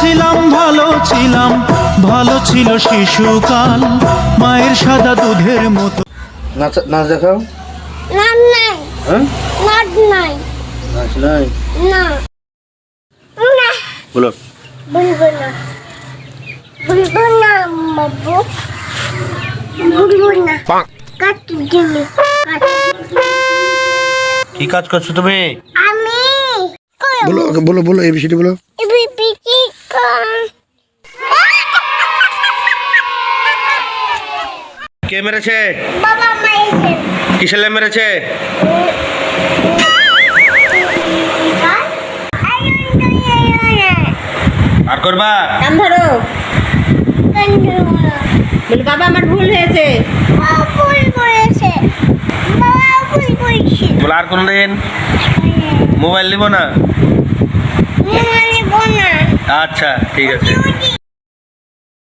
ছিলাম ভালো ছিলাম ভালো ছিল শিশুকাল মায়ের সাদা দুধের মতো। নাচ নাচ দেখাও। নাই। হ্যাঁ? নাই। নাচ নাই। না। না। বলো। বলব না। বলব না বাবু। বলব না। কাটু দিবি কি কাজ করছ তুমি? আমি বলো বলো বলো এবিসিডি বলো। এবি পিকি কম কে মেরেছে? বাবা মাইছে মেরেছে? আর করবা। কান ধরো। বলি বাবা আমার ভুল হয়েছে। ভুল করেছে। বাবা ভুল করেছে। বলো আর কোনদিন মোবাইল নিব না। বোনা আচ্ছা ঠিক আছে।